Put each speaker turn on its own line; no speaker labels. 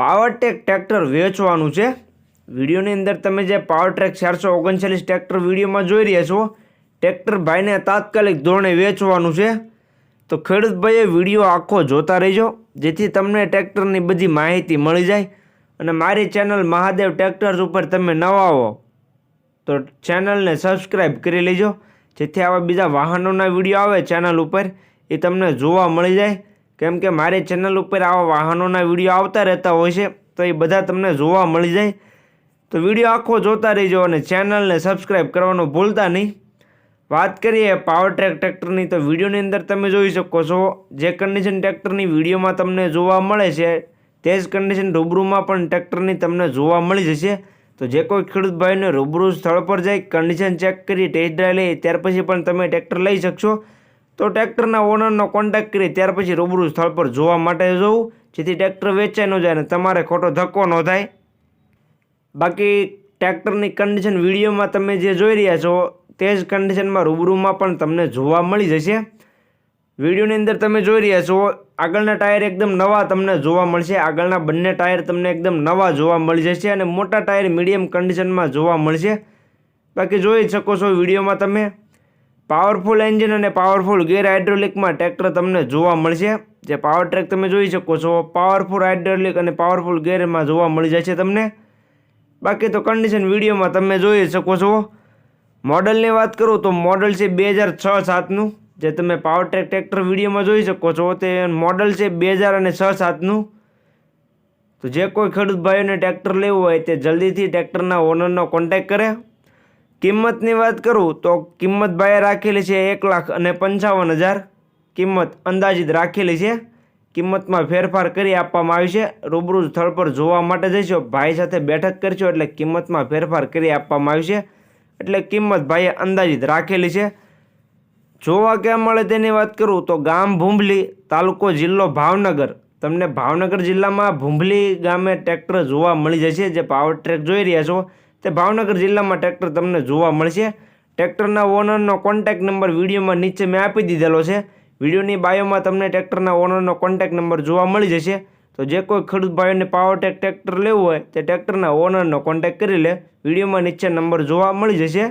Powertrac tractor વેચવાનું છે. વિડીયોની અંદર તમે જે પાવરટેક ચારસો ઓગણચાલીસ ટ્રેક્ટર વિડીયોમાં જોઈ રહ્યા છો, ટ્રેક્ટર ભાઈને તાત્કાલિક ધોરણે વેચવાનું છે. તો ખેડૂત ભાઈએ વીડિયો આખો જોતા રહેજો, જેથી તમને ટ્રેક્ટરની બધી માહિતી મળી જાય. અને મારી ચેનલ મહાદેવ ટ્રેક્ટર્સ ઉપર તમે નવા આવો તો ચેનલને સબસ્ક્રાઈબ કરી લેજો. જેથી આવા બીજા વાહનોના વીડિયો આવે ચેનલ ઉપર, એ તમને જોવા મળી જાય. કેમ કે મારી ચેનલ ઉપર આવા વાહનોના વીડિયો આવતા રહેતા હોય છે, તો એ બધા તમને જોવા મળી જાય. તો વીડિયો આખો જોતા રહીજો અને ચેનલને સબસ્ક્રાઈબ કરવાનું ભૂલતા નહીં. વાત કરીએ પાવર ટ્રેક ટ્રેક્ટરની તો વિડીયોની અંદર તમે જોઈ શકો છો, જે કન્ડિશન ટ્રેક્ટરની વિડીયોમાં તમને જોવા મળે છે, તે જ કન્ડિશન રૂબરૂમાં પણ ટ્રેક્ટરની તમને જોવા મળી જશે. તો જે કોઈ ખેડૂત ભાઈને રૂબરૂ સ્થળ પર જઈ કન્ડિશન ચેક કરી ટેસ્ટ ડ્રાઈવ લઈ ત્યાર પછી પણ તમે ટ્રેક્ટર લઈ શકશો. તો ટ્રેક્ટરના ઓનરનો કોન્ટેક્ટ કરી ત્યાર પછી રૂબરૂ સ્થળ પર જોવા માટે જવું, જેથી ટ્રેક્ટર વેચાઈ ન જાય અને તમારે ખોટો ધક્કો ન થાય. બાકી ટ્રેક્ટરની કન્ડિશન વિડીયોમાં તમે જે જોઈ રહ્યા છો, તે જ કન્ડિશનમાં રૂબરૂમાં પણ તમને જોવા મળી જશે. વિડીયોની અંદર તમે જોઈ રહ્યા છો, આગળના ટાયર એકદમ નવા તમને જોવા મળશે, આગળના બંને ટાયર તમને એકદમ નવા જોવા મળી જશે અને મોટા ટાયર મીડિયમ કન્ડિશનમાં જોવા મળશે. બાકી જોઈ શકો છો વિડીયોમાં તમે. પાવરફુલ એન્જિન અને પાવરફુલ ગેર હાઇડ્રોલિકમાં ટ્રેક્ટર તમને જોવા મળશે. જે પાવર ટ્રેક તમે જોઈ શકો છો, પાવરફુલ હાઇડ્રોલિક અને પાવરફુલ ગેરમાં જોવા મળી જશે તમને. બાકી તો કન્ડિશન વિડીયોમાં તમે જોઈ શકો છો. મોડલની વાત કરું તો મોડલ છે બે હજાર છ સાતનું. જે તમે પાવર ટ્રેક ટ્રેક્ટર વિડીયોમાં જોઈ શકો છો, તે મોડલ છે બે હજાર અને છ સાતનું. તો જે કોઈ ખેડૂત ભાઈઓને ટ્રેક્ટર લેવું હોય તે જલ્દીથી ટ્રેક્ટરના ઓનરનો કોન્ટેક્ટ કરે. કિંમતની વાત કરું તો કિંમત ભાઈએ રાખેલી છે એક લાખ અને પંચાવન હજાર. કિંમત અંદાજિત રાખેલી છે. કિંમતમાં ફેરફાર કરી આપવામાં આવી છે. રૂબરૂ સ્થળ પર જોવા માટે જઈશો. ભાઈ સાથે બેઠક કરશો એટલે કિંમતમાં ફેરફાર કરી આપવામાં આવી છે. એટલે કિંમત ભાઈએ અંદાજિત રાખેલી છે. જોવા ક્યાં મળે તેની વાત કરું તો ગામ ભૂંભલી તાલુકો જિલ્લો ભાવનગર. તમને ભાવનગર જિલ્લામાં ભૂંભલી ગામે ટ્રેક્ટર જોવા મળી જશે. જે પાવર ટ્રેક જોઈ રહ્યા છો. તે ભાવનગર જિલ્લામાં ટ્રેક્ટર તમને જોવા મળશે. ટ્રેક્ટરના ઓનરનો કોન્ટેક નંબર વિડીયોમાં નીચે મેં આપી દીધેલો છે. વિડીયોની બાયોમાં તમને ટ્રેક્ટરના ઓનરનો કોન્ટેક્ટ નંબર જોવા મળી જશે. તો જે કોઈ ખેડૂત ભાઈઓને પાવરટેક ટ્રેક્ટર લેવું હોય, તે ટ્રેક્ટરના ઓનરનો કોન્ટેક કરી લે. વિડીયોમાં નીચે નંબર જોવા મળી જશે.